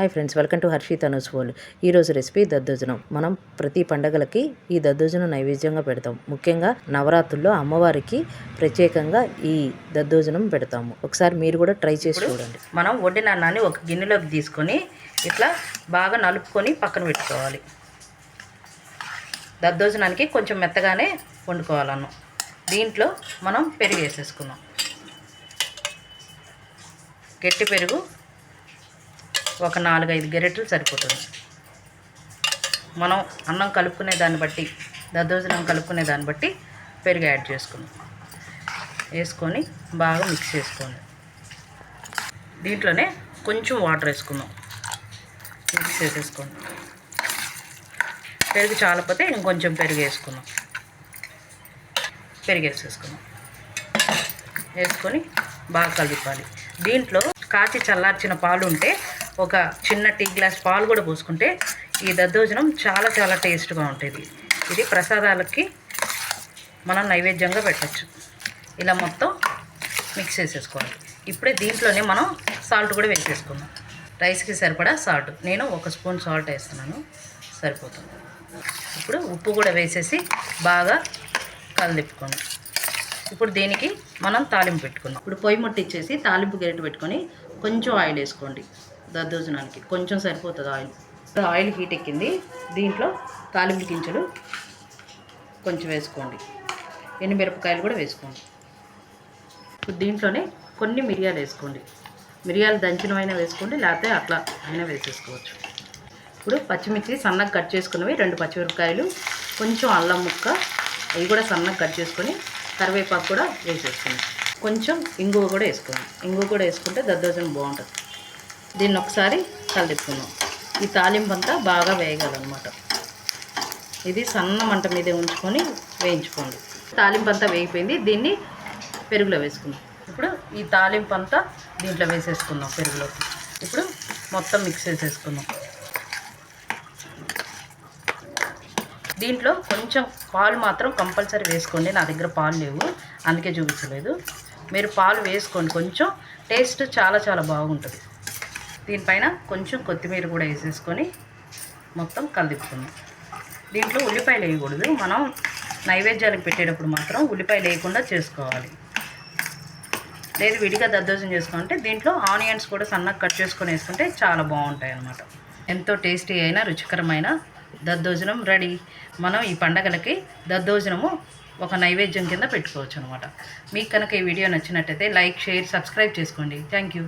Hi friends welcome to Harshi Tanu's world. ఈరోజు recipe దద్దోజనం. మనం ప్రతి పండగలకి ఈ దద్దోజనం నైవేద్యంగా పెడతాం. ముఖ్యంగా నవరాత్రుల్లో అమ్మవారికి ప్రత్యేకంగా ఈ దద్దోజనం పెడతాము. ఒకసారి మీరు కూడా ట్రై చేసి చూడండి. మనం వడ్డినాన్ని ఒక గిన్నెలోకి తీసుకొని ఇట్లా బాగా నలుపుకొని పక్కన పెట్టుకోవాలి. దద్దోజనానికి కొంచెం మెత్తగానే వండుకోవాలన్నం దీంట్లో మనం పెరుగు వేసేసుకుందాం. గట్టి పెరుగు ఒక నాలుగైదు గెరెట్లు సరిపోతుంది. మనం అన్నం కలుపుకునే దాన్ని బట్టి దద్దోజనం కలుపుకునే దాన్ని బట్టి పెరుగు యాడ్ చేసుకుందాం. వేసుకొని బాగా మిక్స్ చేసుకోండి. దీంట్లోనే కొంచెం వాటర్ వేసుకుందాం. మిక్స్ చేసేసుకోండి. పెరుగు చాలపోతే ఇంకొంచెం పెరుగు వేసుకుందాం. పెరుగు వేసేసుకుందాం. వేసుకొని బాగా కలుపాలి దీంట్లో కాచి చల్లార్చిన పాలు ఉంటే ఒక చిన్న టీ గ్లాస్ పాలు కూడా పోసుకుంటే ఈ దద్దోజనం చాలా చాలా టేస్ట్గా ఉంటుంది. ఇది ప్రసాదాలకి మనం నైవేద్యంగా పెట్టచ్చు. ఇలా మొత్తం మిక్స్ చేసేసుకోవాలి. ఇప్పుడే దీంట్లోనే మనం సాల్ట్ కూడా వేసేసుకుందాం. రైస్కి సరిపడా సాల్ట్. నేను ఒక స్పూన్ సాల్ట్ వేస్తున్నాను. సరిపోతుంది. ఇప్పుడు ఉప్పు కూడా వేసేసి బాగా కలదిప్పుకోండి ఇప్పుడు దీనికి మనం తాలింపు పెట్టుకుందాం. ఇప్పుడు పొయ్యి ముట్టించేసి తాలింపు గరిట పెట్టుకొని కొంచెం ఆయిల్ వేసుకోండి. దద్దోజనానికి కొంచెం సరిపోతుంది ఆయిల్. ఆయిల్ హీట్ ఎక్కింది. దీంట్లో తాలింపు గింజలు కొంచెం వేసుకోండి. ఎండుమిరపకాయలు కూడా వేసుకోండి. ఇప్పుడు దీంట్లోనే కొన్ని మిరియాలు వేసుకోండి. మిరియాలు దంచినవైనా వేసుకోండి లేకపోతే అట్లా అయినా వేసేసుకోవచ్చు. ఇప్పుడు పచ్చిమిర్చి సన్నగా కట్ చేసుకున్నవి రెండు పచ్చిమిరపకాయలు కొంచెం అల్లం ముక్క అవి కూడా సన్నగా కట్ చేసుకొని కరివేపాకు కూడా వేసేసుకోండి. కొంచెం ఇంగువ కూడా వేసుకోండి. ఇంగువ కూడా వేసుకుంటే దద్దోజనం బాగుంటుంది. దీన్ని ఒకసారి కలుపుకున్నాం ఈ తాలింపు అంతా బాగా వేయగలనమాట ఇది సన్న మంట మీదే ఉంచుకొని వేయించుకోండి. తాలింపు అంతా వేగిపోయింది. దీన్ని పెరుగులో వేసుకుందాం. ఇప్పుడు ఈ తాలింపు అంతా దీంట్లో వేసేసుకుందాం పెరుగులోకి. ఇప్పుడు మొత్తం మిక్స్ చేసేసుకుందాం. దీంట్లో కొంచెం పాలు మాత్రం కంపల్సరీ వేసుకోండి. నా దగ్గర పాలు లేవు. అందుకే చూపించలేదు. మీరు పాలు వేసుకోండి. కొంచెం టేస్ట్ చాలా చాలా బాగుంటుంది. దీనిపైన కొంచెం కొత్తిమీర కూడా వేసేసుకొని మొత్తం కలిపుకుందాం దీంట్లో ఉల్లిపాయలు వేయకూడదు. మనం నైవేద్యాలకు పెట్టేటప్పుడు మాత్రం ఉల్లిపాయలు వేయకుండా చేసుకోవాలి. లేదు విడిగా దద్దోజనం చేసుకుంటే దీంట్లో ఆనియన్స్ కూడా సన్నగా కట్ చేసుకొని వేసుకుంటే చాలా బాగుంటాయి అన్నమాట. ఎంతో టేస్టీ అయిన రుచికరమైన దద్దోజనం రెడీ. మనం ఈ పండగలకి దద్దోజనము ఒక నైవేద్యం కింద పెట్టుకోవచ్చు అనమాట మీకు కనుక ఈ వీడియో నచ్చినట్టయితే లైక్ షేర్ సబ్స్క్రైబ్ చేసుకోండి. Thank you.